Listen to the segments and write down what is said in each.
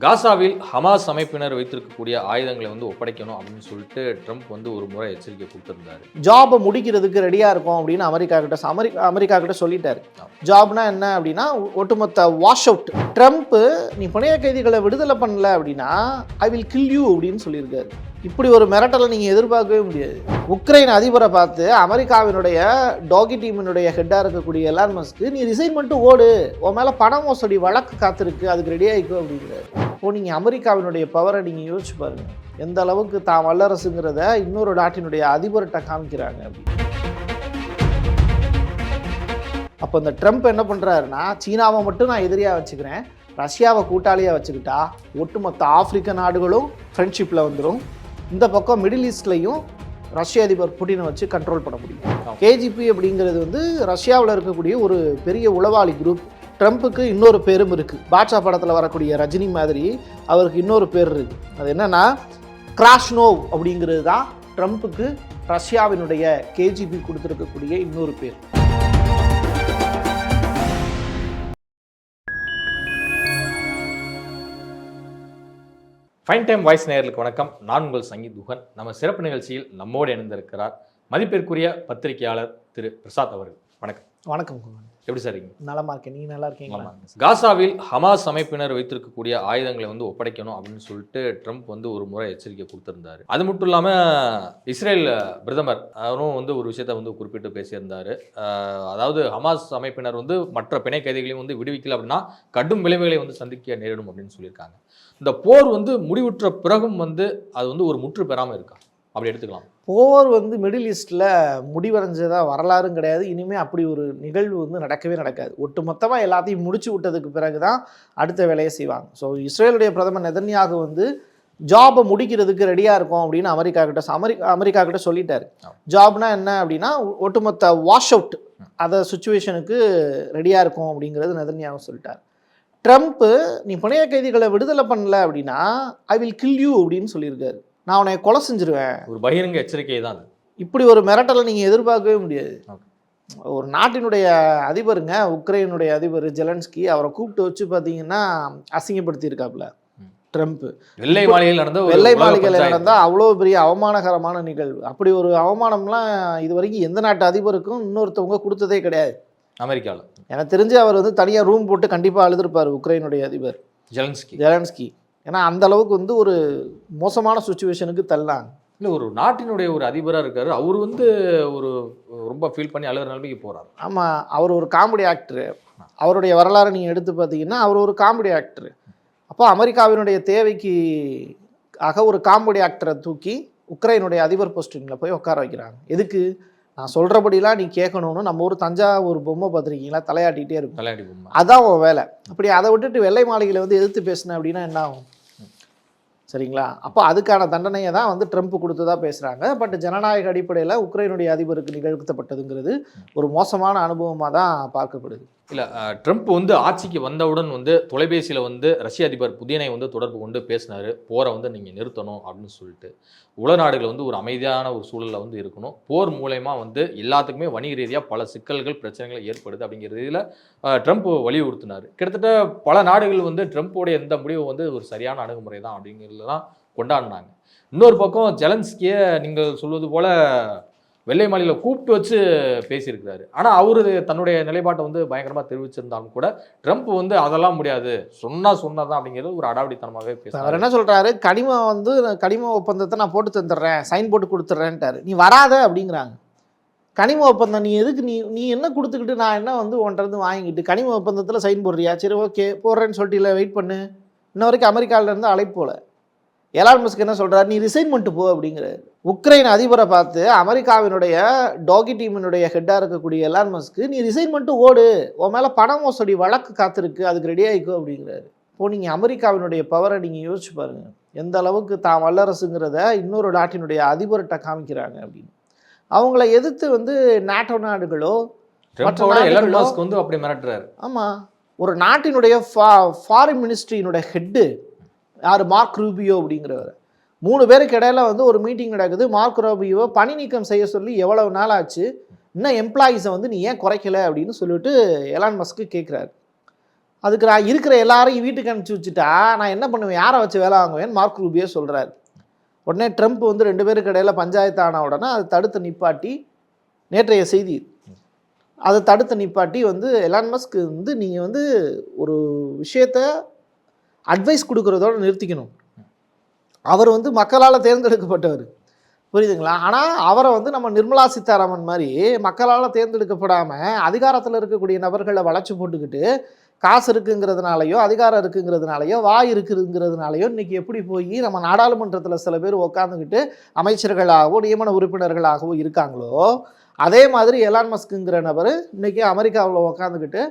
காசாவில் ஹமாஸ் அமைப்பினர் வைத்திருக்கக்கூடிய ஆயுதங்களை வந்து ஒப்படைக்கணும் அப்படின்னு சொல்லிட்டு ட்ரம்ப் வந்து ஒரு முறை எச்சரிக்கை கொடுத்திருந்தாரு. ஜாபை முடிக்கிறதுக்கு ரெடியாக இருக்கும் அப்படின்னு அமெரிக்கா கிட்ட அமெரிக்கா அமெரிக்கா கிட்ட சொல்லிட்டாரு. ஜாப்னா என்ன அப்படின்னா ஒட்டுமொத்த வாஷ் அவுட் ட்ரம்ப் நீ பணைய கைதிகளை விடுதலை பண்ணல அப்படின்னா ஐ வில் கில் யூ அப்படின்னு சொல்லியிருக்காரு. இப்படி ஒரு மிரட்டலை நீங்கள் எதிர்பார்க்கவே முடியாது. உக்ரைன் அதிபரை பார்த்து அமெரிக்காவினுடைய டாகி டீமினுடைய ஹெட்டாக இருக்கக்கூடிய எலான் மஸ்க்கு நீ ரிசைன் பண்ணிட்டு ஓடு. உன் மேலே பண மோசடி வழக்கு காத்திருக்கு. அதுக்கு ரெடி ஆகிக்கும் அப்படிங்கிறாரு. இப்போ நீங்கள் அமெரிக்காவினுடைய பவரை நீங்கள் யோசிச்சு பாருங்கள் எந்த அளவுக்கு தான் வல்லரசுங்கிறத இன்னொரு நாட்டினுடைய அதிபர்கிட்ட காமிக்கிறாங்க அப்படி அப்போ இந்த ட்ரம்ப் என்ன பண்ணுறாருன்னா சீனாவை மட்டும் நான் எதிரியாக வச்சுக்கிறேன். ரஷ்யாவை கூட்டாளியாக வச்சுக்கிட்டா ஒட்டுமொத்த ஆப்பிரிக்க நாடுகளும் ஃப்ரெண்ட்ஷிப்பில் வந்துடும் இந்த பக்கம் மிடில் ஈஸ்ட்லையும் ரஷ்ய அதிபர் புட்டினை வச்சு கண்ட்ரோல் பண்ண முடியும். கேஜிபி அப்படிங்கிறது வந்து ரஷ்யாவில் இருக்கக்கூடிய ஒரு பெரிய உளவாளி குரூப் ட்ரம்ப்புக்கு இன்னொரு பேரும் இருக்குது பாட்ஷா படத்தில் வரக்கூடிய ரஜினி மாதிரி அவருக்கு இன்னொரு பேர் இருக்குது அது என்னென்னா கிராஷ்னோவ் அப்படிங்கிறது தான் ட்ரம்ப்புக்கு ரஷ்யாவினுடைய கேஜிபி கொடுத்துருக்கக்கூடிய இன்னொரு பேர். ஃபைன் டைம் வாய்ஸ் நேயர்களுக்கு வணக்கம். நான் உங்கள் சங்கீத் துகன் நம்ம சிறப்பு நிகழ்ச்சியில் நம்மோடு இணைந்திருக்கிறார் மதிப்பிற்குரிய பத்திரிகையாளர் திரு பிரசாத் அவர்கள். வணக்கம். வணக்கம் குகன். எப்படி சார் நலமா இருக்கேன். நீங்க நல்லா இருக்கீங்களா? காசாவில் ஹமாஸ் அமைப்பினர் வைத்திருக்கக்கூடிய ஆயுதங்களை வந்து ஒப்படைக்கணும் அப்படின்னு சொல்லிட்டு ட்ரம்ப் வந்து ஒரு முறை எச்சரிக்கை கொடுத்திருந்தாரு. அது மட்டும் இல்லாம இஸ்ரேல் பிரதமர் அவரும் வந்து ஒரு விஷயத்தை வந்து குறிப்பிட்டு பேசியிருந்தாரு. அதாவது ஹமாஸ் அமைப்பினர் வந்து மற்ற பிணை கைதிகளையும் வந்து விடுவிக்கல அப்படின்னா கடும் விளைவுகளை வந்து சந்திக்க நேரிடும் அப்படின்னு சொல்லியிருக்காங்க. இந்த போர் வந்து முடிவுற்ற பிறகும் வந்து அது வந்து ஒரு முற்று பெறாம இருக்கா? அப்படி எடுத்துக்கலாம். போர் வந்து மிடில் ஈஸ்டில் முடிவடைஞ்சதா வரலாறும் கிடையாது. இனிமேல் அப்படி ஒரு நிகழ்வு வந்து நடக்கவே நடக்காது. ஒட்டுமொத்தமாக எல்லாத்தையும் முடிச்சு விட்டதுக்கு பிறகு தான் அடுத்த வேலையை செய்வாங்க. ஸோ இஸ்ரேலுடைய பிரதமர் நெதன்யாகு வந்து ஜாபை முடிக்கிறதுக்கு ரெடியாக இருக்கும் அப்படின்னு அமெரிக்கா கிட்ட அமெரிக்கா அமெரிக்கா கிட்ட சொல்லிட்டாரு. ஜாப்னா என்ன அப்படின்னா ஒட்டுமொத்த வாஷ் அவுட் அதை சுச்சுவேஷனுக்கு ரெடியாக இருக்கும் அப்படிங்கிறது நெதன்யாகு சொல்லிட்டார். ட்ரம்ப்பு நீ பணைய கைதிகளை விடுதலை பண்ணல அப்படின்னா ஐ வில் கில் யூ அப்படின்னு சொல்லியிருக்காரு. நான் உன்னை கொலை செஞ்சிருவேன். ஒரு பகிரங்க எச்சரிக்கை தான் இப்படி ஒரு மிரட்டலை நீங்கள் எதிர்பார்க்கவே முடியாது. ஒரு நாட்டினுடைய அதிபருங்க உக்ரைனுடைய அதிபர் ஜெலன்ஸ்கி அவரை கூப்பிட்டு வச்சு பார்த்தீங்கன்னா அசிங்கப்படுத்தியிருக்காப்புல. ட்ரம்ப். வெள்ளை மாளிகையில் நடந்த வெள்ளை மாளிகையில். நடந்தால் அவ்வளோ பெரிய அவமானகரமான நிகழ்வு. அப்படி ஒரு அவமானம்லாம் இது வரைக்கும் எந்த நாட்டு அதிபருக்கும் இன்னொருத்தவங்க கொடுத்ததே கிடையாது. அமெரிக்காவில் எனக்கு தெரிஞ்சு அவர் வந்து தனியாக ரூம் போட்டு கண்டிப்பாக அழுதுருப்பார் உக்ரைனுடைய அதிபர். ஜெலன்ஸ்கி. ஜெலன்ஸ்கி. ஏன்னா அந்த அளவுக்கு வந்து ஒரு மோசமான சுச்சுவேஷனுக்கு தள்ளாங்க. இல்லை ஒரு நாட்டினுடைய ஒரு அதிபராக இருக்காரு. அவர் வந்து ஒரு ரொம்ப ஃபீல் பண்ணி அழுகிற நிலைமைக்கு போறாரு. ஆமாம் அவர் ஒரு காமெடி ஆக்டரு அவருடைய வரலாறை நீங்கள் எடுத்து பார்த்தீங்கன்னா அவர் ஒரு காமெடி ஆக்டரு அப்போ அமெரிக்காவினுடைய தேவைக்கு ஆக ஒரு காமெடி ஆக்டரை தூக்கி உக்ரைனுடைய அதிபர் போஸ்டிங்கில் போய் உட்கார வைக்கிறாங்க. எதுக்கு? நான் சொல்கிறபடிலாம் நீ கேட்கணும்னு நம்ம ஊர் தஞ்சாவூர் பொம்மை பார்த்துருக்கீங்களா? தலையாட்டிகிட்டே இருக்கும். தலையாடி பொம்மை. அதான் உன் வேலை. அப்படி அதை விட்டுட்டு வெள்ளை மாளிகையில் வந்து எதிர்த்து பேசினேன் அப்படின்னா என்ன ஆகும்? சரிங்களா? அப்போ அதுக்கான தண்டனையை தான் வந்து ட்ரம்ப் கொடுத்ததா பேசுகிறாங்க பட் ஜனநாயக அடிப்படையில் உக்ரைனுடைய அதிபருக்கு நிகழ்த்தப்பட்டதுங்கிறது ஒரு மோசமான அனுபவமாக தான் பார்க்கப்படுது. இல்லை ட்ரம்ப் வந்து ஆட்சிக்கு வந்தவுடன் வந்து தொலைபேசியில் வந்து ரஷ்ய அதிபர் புதினை வந்து தொடர்பு கொண்டு பேசினார். போரை வந்து நீங்கள் நிறுத்தணும் அப்படின்னு சொல்லிட்டு. உலக நாடுகள் வந்து ஒரு அமைதியான ஒரு சூழலில் வந்து இருக்கணும். போர் மூலயமா வந்து எல்லாத்துக்குமே வணிக ரீதியாக பல சிக்கல்கள் பிரச்சனைகள் ஏற்படுது அப்படிங்கிற இதில் ட்ரம்ப் வலியுறுத்தினார். கிட்டத்தட்ட பல நாடுகள் வந்து ட்ரம்ப்போடைய எந்த முடிவு வந்து ஒரு சரியான அணுகுமுறை தான் அப்படிங்கிறதுலாம் கொண்டாடினாங்க. இன்னொரு பக்கம் ஜெலன்ஸ்கியை நீங்கள் சொல்வது போல் வெள்ளை மாளிகையில் கூப்பிட்டு வச்சு பேசியிருக்கிறாரு. ஆனால் அவரு தன்னுடைய நிலைப்பாட்டை வந்து பயங்கரமாக தெரிவிச்சிருந்தாலும் கூட ட்ரம்ப் வந்து அதெல்லாம் முடியாது. சொன்னால் சொன்னதான் அப்படிங்கிறது ஒரு அடாவடித்தனமாகவே அவர் என்ன சொல்கிறாரு கனிம வந்து கனிம ஒப்பந்தத்தை நான் போட்டு தந்துடுறேன். சைன் போட்டு கொடுத்துட்றேன்ட்டாரு. நீ வராத அப்படிங்கிறாங்க. கனிம ஒப்பந்தம் நீ எதுக்கு நீ நீ என்ன கொடுத்துக்கிட்டு நான் என்ன வந்து ஒன்றது வாங்கிக்கிட்டு வாங்கிட்டு கனிம ஒப்பந்தத்தில் சைன் போடுறியா? சரி ஓகே போடுறேன்னு சொல்லிட்டு இல்லை வெயிட் பண்ணு. இன்ன வரைக்கும் அமெரிக்காவிலேருந்து அழைப்பு போல. எலான் மஸ்க் என்ன சொல்றாரு? நீ ரிசைன் பண்ணிட்டு போ அப்படிங்கிறாரு. உக்ரைன் அதிபரை பார்த்து அமெரிக்காவினுடைய டாகி டீமினுடைய ஹெட்டாக இருக்கக்கூடிய எலான் மஸ்க்கு நீ ரிசைன் பண்ணிட்டு ஓடு. உன் மேலே பண மோசடி வழக்கு காத்திருக்கு. அதுக்கு ரெடி ஆகிக்கோ அப்படிங்கிறாரு. இப்போ நீங்கள் அமெரிக்காவினுடைய பவரை நீங்கள் யோசிச்சு பாருங்க. எந்த அளவுக்கு தான் வல்லரசுங்கிறத இன்னொரு நாட்டினுடைய அதிபர்கிட்ட காமிக்கிறாங்க அப்படின்னு. அவங்கள எதிர்த்து வந்து நாட்டோ நாடுகளோ வந்து அப்படி மிரட்டுறாரு. ஆமாம் ஒரு நாட்டினுடைய ஃபா ஃபாரின் மினிஸ்ட்ரியினுடைய ஹெட்டு யார்? மார்க் ரூபியோ அப்படிங்கிறவர். மூணு பேருக்கு இடையில வந்து ஒரு மீட்டிங் நடக்குது. மார்க் ரூபியோவை பணி நீக்கம் செய்ய சொல்லி எவ்வளவு நாள் ஆச்சு? இன்னும் எம்ப்ளாயீஸை வந்து நீ ஏன் குறைக்கல அப்படின்னு சொல்லிட்டு எலான் மஸ்க்கு கேட்குறாரு அதுக்கு நான் இருக்கிற எல்லாரையும் வீட்டுக்கு அனுப்பிச்சி வச்சுட்டா நான் என்ன பண்ணுவேன்? யாரை வச்சு வேலை வாங்குவேன் மார்க் ரூபியோ சொல்கிறார் உடனே ட்ரம்ப் வந்து ரெண்டு பேருக்கு இடையில பஞ்சாயத்து ஆன உடனே அதை தடுத்து நிப்பாட்டி நேற்றைய செய்தி. அதை தடுத்து நிப்பாட்டி வந்து எலான் மஸ்க் வந்து நீங்கள் வந்து ஒரு விஷயத்த அட்வைஸ் கொடுக்குறதோட நிறுத்திக்கணும். அவர் வந்து மக்களால் தேர்ந்தெடுக்கப்பட்டவர். புரியுதுங்களா? ஆனால் அவரை வந்து நம்ம நிர்மலா சீதாராமன் மாதிரி மக்களால் தேர்ந்தெடுக்கப்படாமல் அதிகாரத்தில் இருக்கக்கூடிய நபர்களை வளைச்சு போட்டுக்கிட்டு காசு இருக்குங்கிறதுனாலையோ அதிகாரம் இருக்குங்கிறதுனாலையோ வாய் இருக்குங்கிறதுனாலையோ இன்றைக்கி எப்படி போய் நம்ம நாடாளுமன்றத்தில் சில பேர் உட்காந்துக்கிட்டு அமைச்சர்களாகவோ நியமன உறுப்பினர்களாகவோ இருக்காங்களோ அதே மாதிரி எலான் மஸ்க்குங்கிற நபர் இன்றைக்கி அமெரிக்காவில் உட்காந்துக்கிட்டு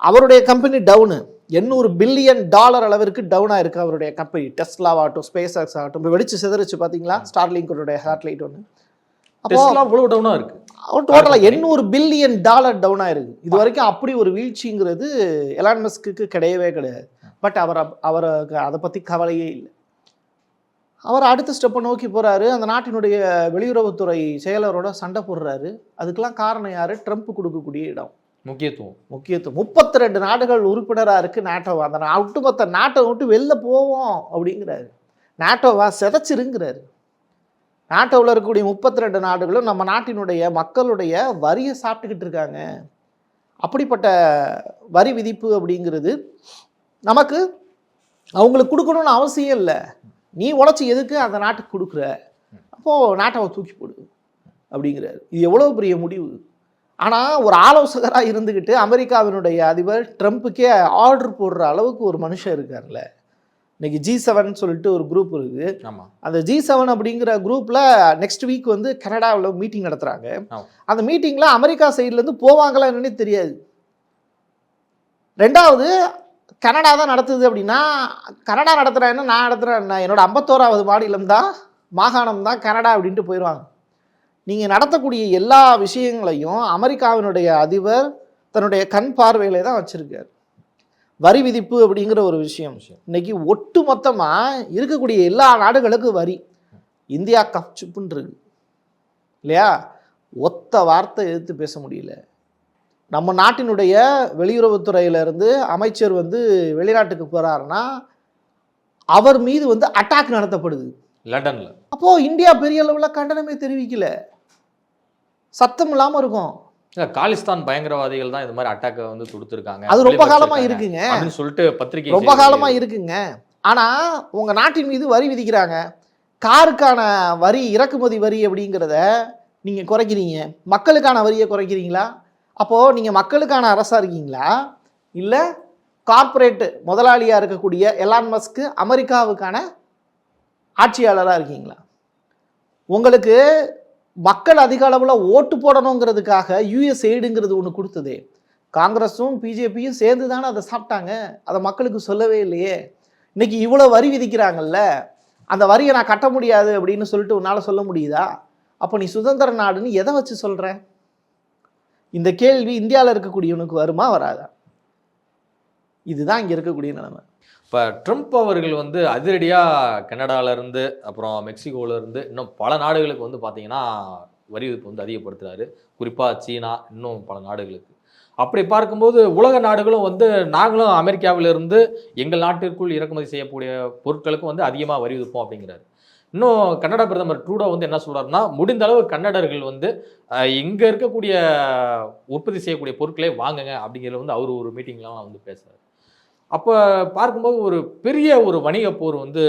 அவருடைய கம்பெனி டவுனு. எண்ணூறு பில்லியன் டாலர் அளவிற்கு டவுனாக இருக்குது அவருடைய கம்பெனி டெஸ்லாவாகட்டும் ஸ்பேஸ் எக்ஸ் ஆகட்டும். இப்போ வெடிச்சு சிதறிச்சு பார்த்தீங்களா ஸ்டார்லிங்கோடைய சேட்டலைட் ஒன்று அப்போ டெஸ்லா இவ்வளவு டவுனா இருக்கு. அவன் டோட்டலாக எண்ணூறு பில்லியன் டாலர் டவுன் ஆயிருக்கு. இது வரைக்கும் அப்படி ஒரு வீழ்ச்சிங்கிறது எலான் மஸ்க்கு கிடையவே கிடையாது. பட் அவர் அவருக்கு அதை பற்றி கவலையே இல்லை. அவர் அடுத்த ஸ்டெப்பை நோக்கி போறாரு. அந்த நாட்டினுடைய வெளியுறவுத்துறை செயலரோட சண்டை போடுறாரு. அதுக்கெல்லாம் காரணம் யாரு? ட்ரம்ப் கொடுக்கக்கூடிய இடம். முக்கியத்துவம். முக்கியத்துவம். முப்பத்தி ரெண்டு நாடுகள் உறுப்பினராக இருக்கு நாட்டோ அந்த நா- ஒட்டுமொத்த நாட்டை விட்டு வெளில போவோம் அப்படிங்கிறாரு. நாட்டோவா செதைச்சிருங்கிறாரு. நாட்டோவில் இருக்கக்கூடிய முப்பத்தி ரெண்டு நாடுகளும் நம்ம நாட்டினுடைய மக்களுடைய வரியை சாப்பிட்டுக்கிட்டு இருக்காங்க. அப்படிப்பட்ட வரி விதிப்பு அப்படிங்கிறது நமக்கு அவங்களுக்கு கொடுக்கணும்னு அவசியம் இல்லை. நீ உழைச்சி எதுக்கு அந்த நாட்டுக்கு கொடுக்குற? அப்போது நாட்டை தூக்கி போடு அப்படிங்கிறாரு. இது எவ்வளோ பெரிய முடிவு? ஆனால் ஒரு ஆலோசகராக இருந்துக்கிட்டு அமெரிக்காவினுடைய அதிபர் ட்ரம்ப்புக்கே ஆர்டர் போடுற அளவுக்கு ஒரு மனுஷன் இருக்கார்ல. இன்னைக்கு ஜி செவன் சொல்லிட்டு ஒரு குரூப் இருக்குது அந்த ஜி செவன் அப்படிங்கிற குரூப்பில் நெக்ஸ்ட் வீக் வந்து கனடாவில் மீட்டிங் நடத்துகிறாங்க. அந்த மீட்டிங்கில் அமெரிக்கா சைட்லேருந்து போவாங்களா என்னன்னே தெரியாது. ரெண்டாவது கனடா தான் நடத்துது அப்படின்னா கனடா நடத்துகிறேன்னா நான் நடத்துகிறேன் என்னோட ஐம்பத்தோராவது மாநிலம் தான் மாகாணம் தான் கனடா அப்படின்ட்டு போயிடுவாங்க நீங்கள் நடத்தக்கூடிய எல்லா விஷயங்களையும் அமெரிக்காவினுடைய அதிபர் தன்னுடைய கண் பார்வையில தான் வச்சுருக்கார். வரி விதிப்பு அப்படிங்கிற ஒரு விஷயம். இன்னைக்கு ஒட்டு மொத்தமாக இருக்கக்கூடிய எல்லா நாடுகளுக்கும் வரி. இந்தியா இருக்கு இல்லையா? ஒத்த வார்த்தை எதிர்த்து பேச முடியல. நம்ம நாட்டினுடைய வெளியுறவுத்துறையில இருந்து அமைச்சர் வந்து வெளிநாட்டுக்கு போறாருன்னா அவர் மீது வந்து அட்டாக் நடத்தப்படுது. லண்டன்ல. அப்போ இந்தியா பெரிய அளவுல கண்டனமே தெரிவிக்கல. சத்தம் இல்லாம இருக்கும். இல்ல காலிஸ்தான் பயங்கரவாதிகள் தான் இந்த மாதிரி அட்டாக்க வந்து தொடுத்திருக்காங்க. அது ரொம்ப காலமா வெளிப்படுத்திருக்காங்க இருக்குங்க. அப்படின்னு சொல்லிட்டு பத்திரிகை ரொம்ப செய்திகள் காலமா இருக்குங்க. ஆனா உங்க நாட்டின் மீது வரி விதிக்கிறாங்க. காருக்கான வரி இறக்குமதி வரி அப்படிங்கிறத நீங்க குறைக்கிறீங்க. மக்களுக்கான வரியை குறைக்கிறீங்களா? அப்போ நீங்க மக்களுக்கான அரசா இருக்கீங்களா? இல்ல கார்ப்பரேட் முதலாளியா இருக்கக்கூடிய எலான் மஸ்க் அமெரிக்காவுக்கான ஆட்சியாளராக இருக்கீங்களா? உங்களுக்கு மக்கள் அதிக அளவில் ஓட்டு போடணுங்கிறதுக்காக யூஎஸ் எய்டுங்கிறது ஒன்று கொடுத்ததே. காங்கிரஸும் பிஜேபியும் சேர்ந்து தானே அதை சாப்பிட்டாங்க. அதை மக்களுக்கு சொல்லவே இல்லையே. இன்றைக்கி இவ்வளோ வரி விதிக்கிறாங்கல்ல. அந்த வரியை நான் கட்ட முடியாது அப்படின்னு சொல்லிட்டு உன்னால் சொல்ல முடியுதா? அப்போ நீ சுதந்திர நாடுன்னு எதை வச்சு சொல்கிற இந்த கேள்வி இந்தியாவில் இருக்கக்கூடியவனுக்கு வருமா வராதா? இதுதான் இங்கே இருக்கக்கூடிய நிலைமை. இப்போ ட்ரம்ப் அவர்கள் வந்து அதிரடியாக கனடாவிலேருந்து அப்புறம் மெக்சிகோவிலேருந்து இன்னும் பல நாடுகளுக்கு வந்து பார்த்தீங்கன்னா வரி விதிப்பு வந்து அதிகப்படுத்துகிறாரு குறிப்பாக சீனா இன்னும் பல நாடுகளுக்கு. அப்படி பார்க்கும்போது உலக நாடுகளும் வந்து நாங்களும் அமெரிக்காவிலிருந்து எங்கள் நாட்டிற்குள் இறக்குமதி செய்யக்கூடிய பொருட்களுக்கும் வந்து அதிகமாக வரி விதிப்போம் அப்படிங்கிறாரு. இன்னும் கன்னட பிரதமர் ட்ரூடோ வந்து என்ன சொல்கிறாருன்னா முடிந்த அளவு கன்னடர்கள் வந்து இங்கே இருக்கக்கூடிய உற்பத்தி செய்யக்கூடிய பொருட்களே வாங்குங்க அப்படிங்கிறது வந்து அவர் ஒரு மீட்டிங்லாம் வந்து பேசுகிறார் அப்போ பார்க்கும்போது ஒரு பெரிய ஒரு வணிக போர் வந்து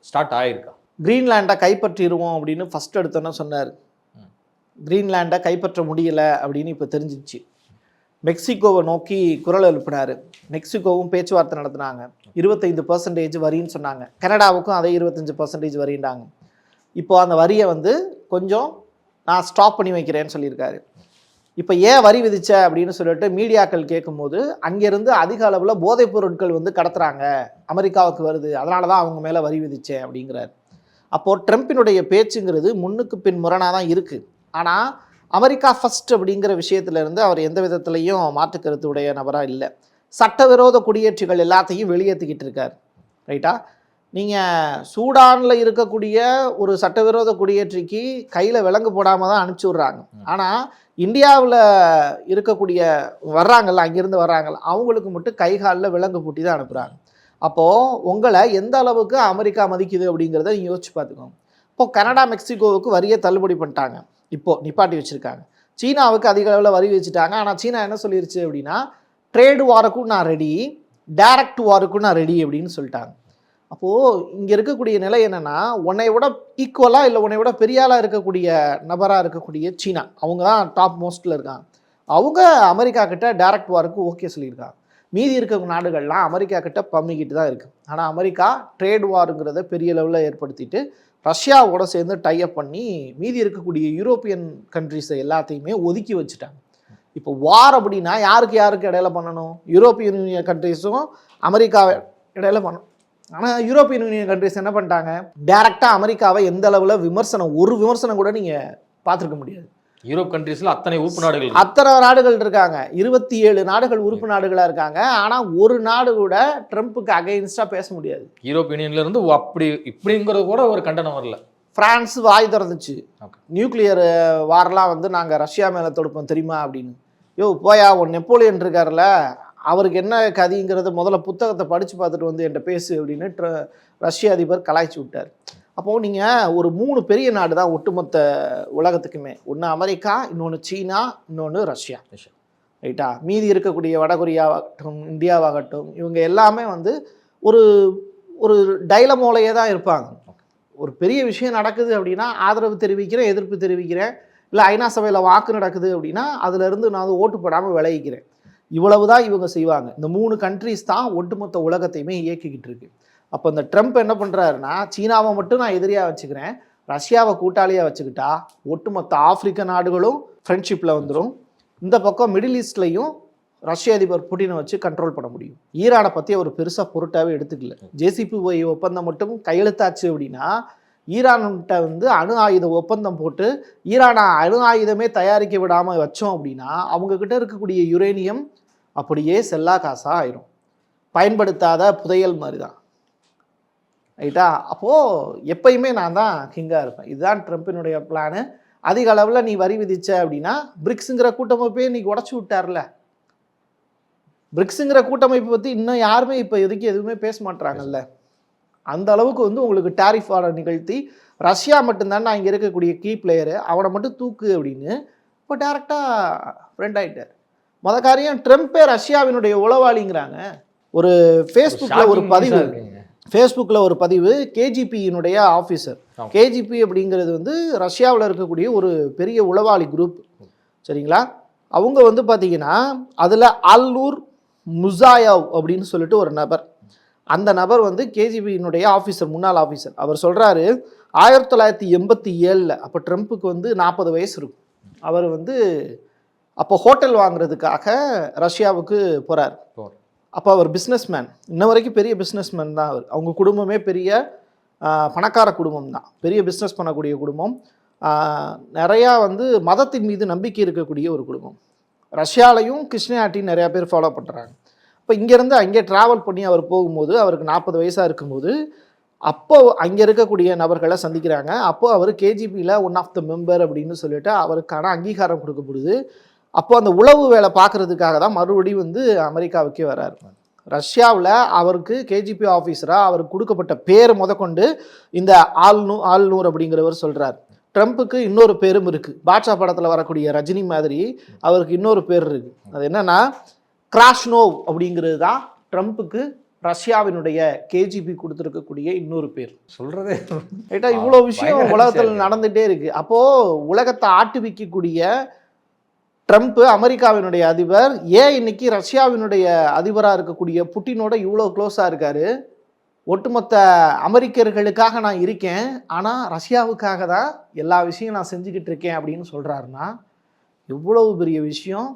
ஸ்டார்ட் ஆயிருக்கா? கிரீன்லாண்டை கைப்பற்றிடுவோம் அப்படின்னு ஃபர்ஸ்ட் எடுத்தோன்னே சொன்னார். கிரீன்லாண்டை கைப்பற்ற முடியல அப்படின்னு இப்போ தெரிஞ்சிச்சு. மெக்சிகோவை நோக்கி குரல் எழுப்பினார். மெக்சிகோவும் பேச்சுவார்த்தை நடத்தினாங்க. இருபத்தைந்து பர்சன்டேஜ் வரின்னு சொன்னாங்க. கனடாவுக்கும் அதே இருபத்தஞ்சு பர்சன்டேஜ் வரின்றாங்க. இப்போ அந்த வரியை வந்து கொஞ்சம் நான் ஸ்டாப் பண்ணி வைக்கிறேன்னு சொல்லியிருக்காரு. இப்போ ஏன் வரி விதிச்ச அப்படின்னு சொல்லிட்டு மீடியாக்கள் கேட்கும்போது அங்கேருந்து அதிக அளவில் போதைப் பொருட்கள் வந்து கடத்துறாங்க. அமெரிக்காவுக்கு வருது. அதனால தான் அவங்க மேலே வரி விதிச்சேன் அப்படிங்கிறார். அப்போது ட்ரம்ப்பினுடைய பேச்சுங்கிறது முன்னுக்கு பின் முரணாக தான் இருக்குது ஆனால் அமெரிக்கா ஃபர்ஸ்ட் அப்படிங்கிற விஷயத்திலேருந்து அவர் எந்த விதத்துலையும் மாற்று நபராக இல்லை. சட்டவிரோத குடியேற்றிகள் எல்லாத்தையும் வெளியேற்றிக்கிட்டு இருக்கார். ரைட்டா? நீங்கள் சூடானில் இருக்கக்கூடிய ஒரு சட்டவிரோத குடியேற்றிக்கு கையில் விலங்கு போடாமல் தான் அனுப்பிச்சி விட்றாங்க. ஆனால் இந்தியாவில் இருக்கக்கூடிய வர்றாங்கல்ல அங்கேருந்து வர்றாங்கல்ல அவங்களுக்கு மட்டும் கை காலில் விலங்கு பூட்டி தான் அனுப்புகிறாங்க அப்போது உங்களை எந்த அளவுக்கு அமெரிக்கா மதிக்குது அப்படிங்கிறத நீங்கள் யோசிச்சு பார்த்துக்கோங்க. இப்போ கனடா மெக்சிகோவுக்கு வரியை தள்ளுபடி பண்ணிட்டாங்க. இப்போ நிப்பாட்டி வச்சுருக்காங்க. சீனாவுக்கு அதிக அளவில் வரி வச்சுட்டாங்க ஆனால் சீனா என்ன சொல்லிருச்சு அப்படின்னா ட்ரேடு வாருக்கும் நான் ரெடி டைரக்ட் வாருக்கும் நான் ரெடி அப்படின்னு சொல்லிட்டாங்க. அப்போது இங்கே இருக்கக்கூடிய நிலை என்னென்னா உன்னை விட ஈக்குவலாக இல்லை உன்னை விட பெரியாளாக இருக்கக்கூடிய நபராக இருக்கக்கூடிய சீனா அவங்க தான் டாப் மோஸ்ட்டில் இருக்காங்க. அவங்க அமெரிக்கா கிட்ட டைரக்ட் வாருக்கு ஓகே சொல்லியிருக்காங்க. மீதி இருக்க நாடுகள்லாம் அமெரிக்கா கிட்ட பம்மிக்கிட்டு தான் இருக்குது ஆனால் அமெரிக்கா ட்ரேட் வாருங்கிறத பெரிய லெவலில் ஏற்படுத்திட்டு ரஷ்யாவோட சேர்ந்து டைப் பண்ணி மீதி இருக்கக்கூடிய யூரோப்பியன் கண்ட்ரிஸை எல்லாத்தையுமே ஒதுக்கி வச்சுட்டாங்க. இப்போ வார் அப்படின்னா யாருக்கு யாருக்கு இடையில பண்ணணும்? யூரோப்பியன் யூனியன் கண்ட்ரிஸும் அமெரிக்கா இடையில பண்ணணும். ஆனால் யூரோப்பியன் யூனியன் கண்ட்ரிஸ் என்ன பண்ணிட்டாங்க? டேரெக்டாக அமெரிக்காவை எந்த அளவில் விமர்சனம் ஒரு விமர்சனம் கூட நீங்கள் பார்த்துருக்க முடியாது. யூரோப் கண்ட்ரீஸ்ல அத்தனை உறுப்பு நாடுகள். அத்தனை நாடுகள் இருக்காங்க. இருபத்தி ஏழு நாடுகள் உறுப்பு நாடுகளாக இருக்காங்க. ஆனால் ஒரு நாடு கூட ட்ரம்ப்புக்கு அகைன்ஸ்டாக பேச முடியாது. யூரோப் யூனியன்ல இருந்து அப்படி இப்படிங்கிறது கூட ஒரு கண்டனம் வரல. பிரான்ஸ் வாய் திறந்துச்சு. நியூக்ளியர் வாரெலாம் வந்து நாங்கள் ரஷ்யா மேலே தொடுப்போம் தெரியுமா அப்படின்னு. யோ போயா உன் நெப்போலியன் இருக்கார்ல அவருக்கு என்ன கதிங்கிறத முதல்ல புத்தகத்தை படித்து பார்த்துட்டு வந்து என்கிட்ட பேசு அப்படின்னு ரஷ்ய அதிபர் கலாய்ச்சி விட்டார். அப்போது நீங்கள் ஒரு மூணு பெரிய நாடு தான் ஒட்டுமொத்த உலகத்துக்குமே. ஒன்று அமெரிக்கா இன்னொன்று சீனா இன்னொன்று ரஷ்யா. ரஷ்யா. ரைட்டா? மீதி இருக்கக்கூடிய வடகொரியாவாகட்டும் இந்தியாவாகட்டும் இவங்க எல்லாமே வந்து ஒரு ஒரு டைலமோலையே தான் இருப்பாங்க. ஒரு பெரிய விஷயம் நடக்குது அப்படின்னா ஆதரவு தெரிவிக்கிறேன் எதிர்ப்பு தெரிவிக்கிறேன். இல்லை ஐநா சபையில் வாக்கு நடக்குது அப்படின்னா அதுலேருந்து நான் வந்து ஓட்டு போடாமல் விளைவிக்கிறேன் இவ்வளவு தான் இவங்க செய்வாங்க. இந்த மூணு கண்ட்ரிஸ் தான் ஒட்டுமொத்த உலகத்தையுமே இயக்கிக்கிட்டு இருக்கு. அப்போ இந்த ட்ரம்ப் என்ன பண்ணுறாருன்னா சீனாவை மட்டும் நான் எதிரியாக வச்சுக்கிறேன். ரஷ்யாவை கூட்டாளியாக வச்சுக்கிட்டா ஒட்டுமொத்த ஆப்பிரிக்க நாடுகளும் ஃப்ரெண்ட்ஷிப்பில் வந்துடும் இந்த பக்கம் மிடில் ஈஸ்ட்லையும் ரஷ்ய அதிபர் புட்டினை வச்சு கண்ட்ரோல் பண்ண முடியும். ஈரானை பற்றி அவர் பெருசாக பொருட்டாகவே எடுத்துக்கல. ஜேசிபிஒய் ஒப்பந்தம் மட்டும் கையெழுத்தாச்சு அப்படின்னா ஈரான்கிட்ட வந்து அணு ஆயுத ஒப்பந்தம் போட்டு ஈரானை அணு ஆயுதமே தயாரிக்க விடாமல் வச்சோம் அப்படின்னா அவங்கக்கிட்ட இருக்கக்கூடிய யுரேனியம் அப்படியே செல்லா காசா ஆயிரும். பயன்படுத்தாத புதையல் மாதிரி தான் ரைட்டா? அப்போது எப்பயுமே நான் தான் கிங்காக இருப்பேன். இதுதான் ட்ரம்ப்பினுடைய பிளானு அதிக அளவில் நீ வரி விதிச்ச அப்படின்னா பிரிக்ஸுங்கிற கூட்டமைப்பே இன்னைக்கு உடச்சி விட்டார்ல. பிரிக்ஸுங்கிற கூட்டமைப்பு பற்றி இன்னும் யாருமே இப்போ எதுக்கு எதுவுமே பேச மாட்டுறாங்கல்ல அந்த அளவுக்கு வந்து உங்களுக்கு டேரிஃப் ஆர்டர் நிகழ்த்தி ரஷ்யா மட்டும்தான் நான் இங்கே இருக்கக்கூடிய கீ பிளேயரு அவனை மட்டும் தூக்கு அப்படின்னு இப்போ டேரெக்டாக ஃப்ரெண்ட் ஆகிட்டார் மொத காரியம் ட்ரம்ப்பே ரஷ்யாவினுடைய உளவாளிங்கிறாங்க. ஒரு ஃபேஸ்புக்கில் ஒரு பதிவு. ஃபேஸ்புக்கில் ஒரு பதிவு கேஜிபியினுடைய ஆஃபீஸர். கேஜிபி அப்படிங்கிறது வந்து ரஷ்யாவில் இருக்கக்கூடிய ஒரு பெரிய உளவாளி குரூப் சரிங்களா? அவங்க வந்து பார்த்தீங்கன்னா அதில் அல்லூர் முசாயவ் அப்படின்னு சொல்லிட்டு ஒரு நபர். அந்த நபர் வந்து கேஜிபியினுடைய ஆஃபீஸர் முன்னாள் ஆஃபீஸர் அவர் சொல்கிறாரு ஆயிரத்தி தொள்ளாயிரத்தி எண்பத்தி ஏழில் அப்போ ட்ரம்ப்புக்கு வந்து நாற்பது வயசு இருக்கும். அவர் வந்து அப்போ ஹோட்டல் வாங்குறதுக்காக ரஷ்யாவுக்கு போகிறார் போறார். அப்போ அவர் பிஸ்னஸ்மேன் இன்ன வரைக்கும் பெரிய பிஸ்னஸ்மேன் தான் அவர். அவங்க குடும்பமே பெரிய பணக்கார குடும்பம் தான். பெரிய பிஸ்னஸ் பண்ணக்கூடிய குடும்பம். நிறையா வந்து மதத்தின் மீது நம்பிக்கை இருக்கக்கூடிய ஒரு குடும்பம். ரஷ்யாலையும் கிருஷ்ணயாட்டி நிறையா பேர் ஃபாலோ பண்ணுறாங்க இப்போ இங்கேருந்து அங்கே ட்ராவல் பண்ணி அவர் போகும்போது அவருக்கு நாற்பது வயசாக இருக்கும்போது அப்போ அங்கே இருக்கக்கூடிய நபர்களை சந்திக்கிறாங்க. அப்போ அவர் கேஜிபியில் ஒன் ஆஃப் த மெம்பர் அப்படின்னு சொல்லிட்டு அவருக்கான அங்கீகாரம் கொடுக்கப்படுது. அப்போ அந்த உளவு வேலை பார்க்கறதுக்காக தான் மறுபடியும் வந்து அமெரிக்காவுக்கே வராரு. ரஷ்யாவில் அவருக்கு கேஜிபி ஆஃபீஸராக அவருக்கு கொடுக்கப்பட்ட பேர் முதற்கொண்டு இந்த ஆல்நூ ஆல்நூர் அப்படிங்கிறவர் சொல்கிறார் ட்ரம்ப்புக்கு இன்னொரு பேரும் இருக்குது பாட்ஷா படத்தில் வரக்கூடிய ரஜினி மாதிரி அவருக்கு இன்னொரு பேர் இருக்குது அது என்னன்னா கிராஷ்னோவ் அப்படிங்கிறது தான் ட்ரம்ப்புக்கு ரஷ்யாவினுடைய கேஜிபி கொடுத்துருக்கக்கூடிய இன்னொரு பேர். சொல்றதே ரைட்டா? இவ்வளோ விஷயம் உலகத்தில் நடந்துகிட்டே இருக்கு. அப்போ உலகத்தை ஆட்டுவிக்கக்கூடிய ட்ரம்ப் அமெரிக்காவினுடைய அதிபர். ஏன் இன்னைக்கு ரஷ்யாவினுடைய அதிபராக இருக்கக்கூடிய புட்டினோட இவ்வளோ க்ளோஸாக இருக்காரு? ஒட்டுமொத்த அமெரிக்கர்களுக்காக நான் இருக்கேன். ஆனால் ரஷ்யாவுக்காக தான் எல்லா விஷயம் நான் செஞ்சுக்கிட்டு இருக்கேன் அப்படின்னு சொல்கிறாருன்னா எவ்வளவு பெரிய விஷயம்?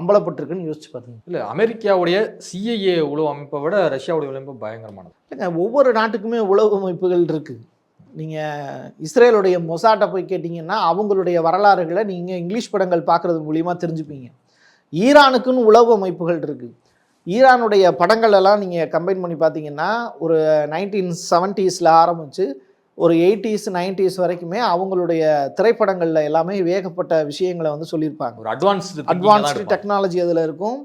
அம்பலப்பட்டிருக்குன்னு யோசிச்சு பாருங்க. இல்ல அமெரிக்காவுடைய சிஐஏ உளவு அமைப்பை விட ரஷ்யாவுடைய உளவு அமைப்பு பயங்கரமானது. ஏங்க, ஒவ்வொரு நாட்டுக்குமே உளவு அமைப்புகள் இருக்குது நீங்கள் இஸ்ரேலுடைய மொசாட்டை போய் கேட்டிங்கன்னா அவங்களுடைய வரலாறுகளை நீங்கள் இங்கிலீஷ் படங்கள் பார்க்குறது மூலியமாக தெரிஞ்சுப்பீங்க. ஈரானுக்குன்னு உளவு அமைப்புகள் இருக்குது ஈரானுடைய படங்கள் எல்லாம் நீங்கள் கம்பைன் பண்ணி பார்த்தீங்கன்னா ஒரு நைன்டீன் செவன்ட்டீஸில் ஆரம்பித்து ஒரு எயிட்டிஸ் நைன்டிஸ் வரைக்குமே அவங்களுடைய திரைப்படங்களில் எல்லாமே வேகப்பட்ட விஷயங்களை வந்து சொல்லியிருப்பாங்க. ஒரு அட்வான்ஸ்டு அட்வான்ஸ்டு டெக்னாலஜி அதில் இருக்கும்.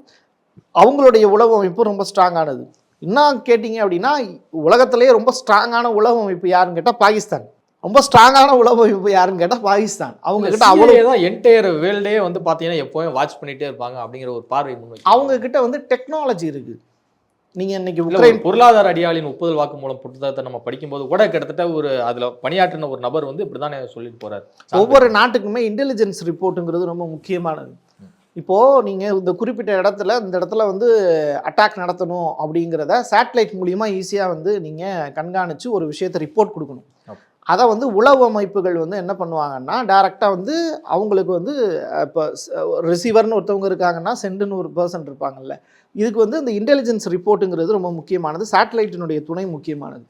அவங்களுடைய உளவு அமைப்பு ரொம்ப ஸ்ட்ராங்கானது இன்னும் கேட்டிங்க அப்படின்னா உலகத்திலேயே ரொம்ப ஸ்ட்ராங்கான உளவு அமைப்பு யாருன்னு கேட்டால் பாகிஸ்தான். ரொம்ப ஸ்ட்ராங்கான உளவு அமைப்பு யாருன்னு கேட்டால் பாகிஸ்தான். அவங்க கிட்ட அவ்வளோ தான் என்டையர் வேர்ல்டே வந்து பார்த்தீங்கன்னா எப்போவும் வாட்ச் பண்ணிட்டே இருப்பாங்க அப்படிங்கிற ஒரு பார்வை முன்வைக்க அவங்க கிட்ட வந்து டெக்னாலஜி இருக்கு. நீங்க இன்னைக்கு உக்ரைன் பொருளாதார அடியாளின் ஒப்புதல் வாக்கு மூலம் புத்தகத்தை நம்ம படிக்கும்போது கூட கிட்டத்தட்ட ஒரு அதுல பணியாற்றின ஒரு நபர் வந்து இப்படிதானே சொல்லிட்டு போறாரு. ஒவ்வொரு நாட்டுக்குமே இன்டெலிஜென்ஸ் ரிப்போர்ட்டுங்கிறது ரொம்ப முக்கியமானது. இப்போ நீங்க இந்த குறிப்பிட்ட இடத்துல இந்த இடத்துல வந்து அட்டாக் நடத்தணும் அப்படிங்கிறத சேட்டலைட் மூலியமா ஈஸியா வந்து நீங்க கண்காணிச்சு ஒரு விஷயத்தை ரிப்போர்ட் கொடுக்கணும். அதை வந்து உளவு அமைப்புகள் வந்து என்ன பண்ணுவாங்கன்னா டைரெக்டாக வந்து அவங்களுக்கு வந்து இப்போ ரிசீவர்னு ஒருத்தவங்க இருக்காங்கன்னா சென்டுன்னு ஒரு பர்சன் இருப்பாங்கல்ல. இதுக்கு வந்து இந்த இன்டெலிஜென்ஸ் ரிப்போர்ட்டுங்கிறது ரொம்ப முக்கியமானது. சேட்டலைட்டினுடைய துணை முக்கியமானது.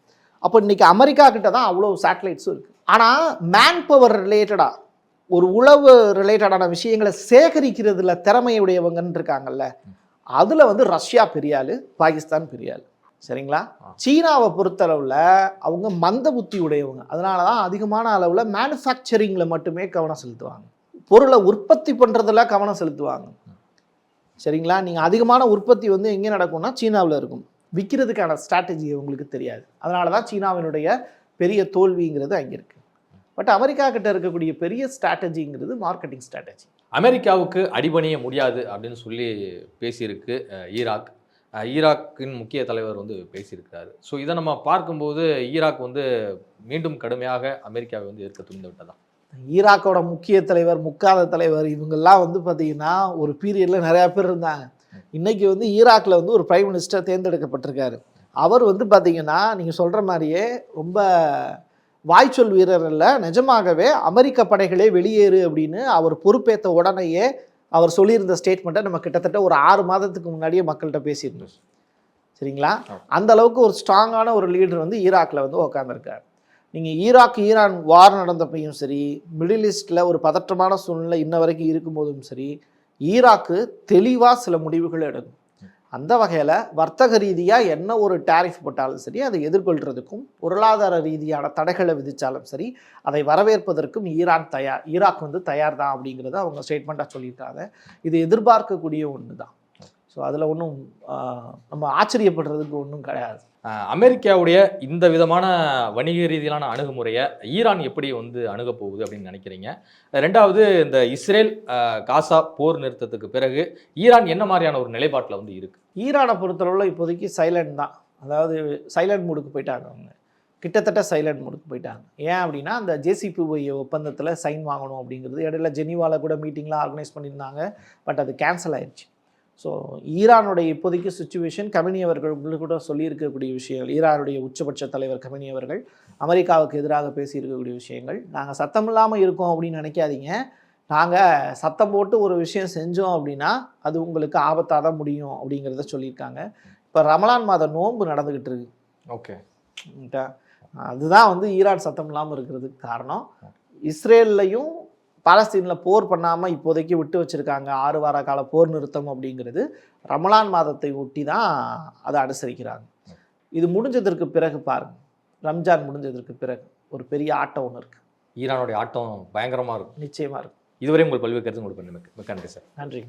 அப்போ இன்னைக்கு அமெரிக்கா கிட்ட தான் அவ்வளோ சேட்டலைட்ஸும் இருக்குது ஆனால் மேன் பவர் ரிலேட்டடாக ஒரு உளவு ரிலேட்டடான விஷயங்களை சேகரிக்கிறதுல திறமையுடையவங்கன்னு இருக்காங்கல்ல அதில் வந்து ரஷ்யா பெரிய ஆளு பாகிஸ்தான் பெரிய ஆளு. சரிங்களா? சீனாவை பொறுத்தளவில் அவங்க மந்த புத்தி உடையவங்க. அதனால தான் அதிகமான அளவில் மேனுஃபேக்சரிங்கில் மட்டுமே கவனம் செலுத்துவாங்க. பொருளை உற்பத்தி பண்ணுறதுல கவனம் செலுத்துவாங்க. சரிங்களா? நீங்கள் அதிகமான உற்பத்தி வந்து எங்கே நடக்கும்னா சீனாவில் இருக்கும். விற்கிறதுக்கான ஸ்ட்ராட்டஜி உங்களுக்கு தெரியாது. அதனால தான் சீனாவினுடைய பெரிய தோல்விங்கிறது அங்கே இருக்குது பட் அமெரிக்கா கிட்ட இருக்கக்கூடிய பெரிய ஸ்ட்ராட்டஜிங்கிறது மார்க்கெட்டிங் ஸ்ட்ராட்டஜி. அமெரிக்காவுக்கு அடிபணிய முடியாது அப்படின்னு சொல்லி பேசியிருக்கு ஈராக். ஈராக்கின் முக்கிய தலைவர் வந்து பேசியிருக்கிறாரு. ஸோ இதை நம்ம பார்க்கும்போது ஈராக் வந்து மீண்டும் கடுமையாக அமெரிக்காவை வந்து எதிர்க்க துணிந்து விட்டதா ஈராக்கோட முக்கிய தலைவர் முக்காத தலைவர் இவங்கெல்லாம் வந்து பார்த்தீங்கன்னா ஒரு பீரியடில் நிறையா பேர் இருந்தாங்க. இன்னைக்கு வந்து ஈராக்கில் வந்து ஒரு பிரைம் மினிஸ்டர் தேர்ந்தெடுக்கப்பட்டிருக்காரு. அவர் வந்து பார்த்தீங்கன்னா நீங்கள் சொல்கிற மாதிரியே ரொம்ப வாய்ச்சொல் வீரர் அல்ல. நிஜமாகவே அமெரிக்க படைகளே வெளியேறு அப்படின்னு அவர் பொறுப்பேற்ற உடனேயே அவர் சொல்லியிருந்த ஸ்டேட்மெண்ட்டை நம்ம கிட்டத்தட்ட ஒரு ஆறு மாதத்துக்கு முன்னாடியே மக்கள்கிட்ட பேசியிருந்தோம். சரிங்களா? அந்த அளவுக்கு ஒரு ஸ்ட்ராங்கான ஒரு லீடர் வந்து ஈராக்கில் வந்து உட்காந்துருக்காரு நீங்கள் ஈராக் ஈரான் வார் நடந்தப்பையும் சரி மிடில் ஈஸ்டில் ஒரு பதற்றமான சூழ்நிலை இன்ன வரைக்கும் இருக்கும்போதும் சரி ஈராக்கு தெளிவாக சில முடிவுகள் எடுக்கும். அந்த வகையில் வர்த்தக ரீதியாக என்ன ஒரு டேரிஃப் போட்டாலும் சரி அதை எதிர்கொள்கிறதுக்கும் பொருளாதார ரீதியான தடைகளை விதித்தாலும் சரி அதை வரவேற்பதற்கும் ஈரான் தயார் ஈராக் வந்து தயார் தான் அப்படிங்கிறத அவங்க ஸ்டேட்மெண்ட்டாக சொல்லியிருக்காங்க. இது எதிர்பார்க்கக்கூடிய ஒன்று தான் ஸோ அதில் ஒன்றும் நம்ம ஆச்சரியப்படுறதுக்கு ஒன்றும் கிடையாது. அமெரிக்காவுடைய இந்த விதமான வணிக ரீதியிலான அணுகுமுறையை ஈரான் எப்படி வந்து அணுக போகுது அப்படின்னு நினைக்கிறீங்க? ரெண்டாவது இந்த இஸ்ரேல் காசா போர் நிறுத்தத்துக்கு பிறகு ஈரான் என்ன மாதிரியான ஒரு நிலைப்பாட்டில் வந்து இருக்கு? ஈரானை பொறுத்தளவில் இப்போதைக்கு சைலண்ட் தான். அதாவது சைலண்ட் மூடுக்கு போயிட்டாங்க அவங்க. கிட்டத்தட்ட சைலண்ட் மூடுக்கு போயிட்டாங்க. ஏன் அப்படின்னா அந்த ஜேசிபிஒய் ஒப்பந்தத்தில் சைன் வாங்கணும் அப்படிங்கிறது. இடையில ஜெனிவாவில் கூட மீட்டிங்லாம் ஆர்கனைஸ் பண்ணியிருந்தாங்க. பட் அது கேன்சல் ஆயிடுச்சு ஸோ ஈரானுடைய இப்போதைக்கு சுச்சுவேஷன் கமினி அவர்கள் உங்களுக்கு கூட சொல்லியிருக்கக்கூடிய விஷயங்கள் ஈரானுடைய உச்சபட்ச தலைவர் கமினி அவர்கள் அமெரிக்காவுக்கு எதிராக பேசியிருக்கக்கூடிய விஷயங்கள். நாங்கள் சத்தம் இல்லாமல் இருக்கோம் அப்படின்னு நினைக்காதீங்க. நாங்கள் சத்தம் போட்டு ஒரு விஷயம் செஞ்சோம் அப்படின்னா அது உங்களுக்கு ஆபத்தாக தான் முடியும் அப்படிங்கிறத சொல்லியிருக்காங்க. இப்போ ரமலான் மாத நோன்பு நடந்துக்கிட்டு இருக்கு. ஓகே? அதுதான் வந்து ஈரான் சத்தம் இல்லாமல் இருக்கிறதுக்கு காரணம். இஸ்ரேல்லையும் பாலஸ்தீனில் போர் பண்ணாமல் இப்போதைக்கு விட்டு வச்சுருக்காங்க. ஆறு வார கால போர் நிறுத்தம் அப்படிங்கிறது ரமலான் மாதத்தை ஒட்டி தான் அதை அனுசரிக்கிறாங்க. இது முடிஞ்சதற்கு பிறகு பாருங்க. ரம்ஜான் முடிஞ்சதற்கு பிறகு ஒரு பெரிய ஆட்டம் ஒன்று இருக்குது ஈரானுடைய ஆட்டம் பயங்கரமா இருக்கும். நிச்சயமாக இருக்கும். இதுவரை உங்கள் பல்வேறு கருத்து உங்களுக்கு மிக்க நன்றி சார். நன்றி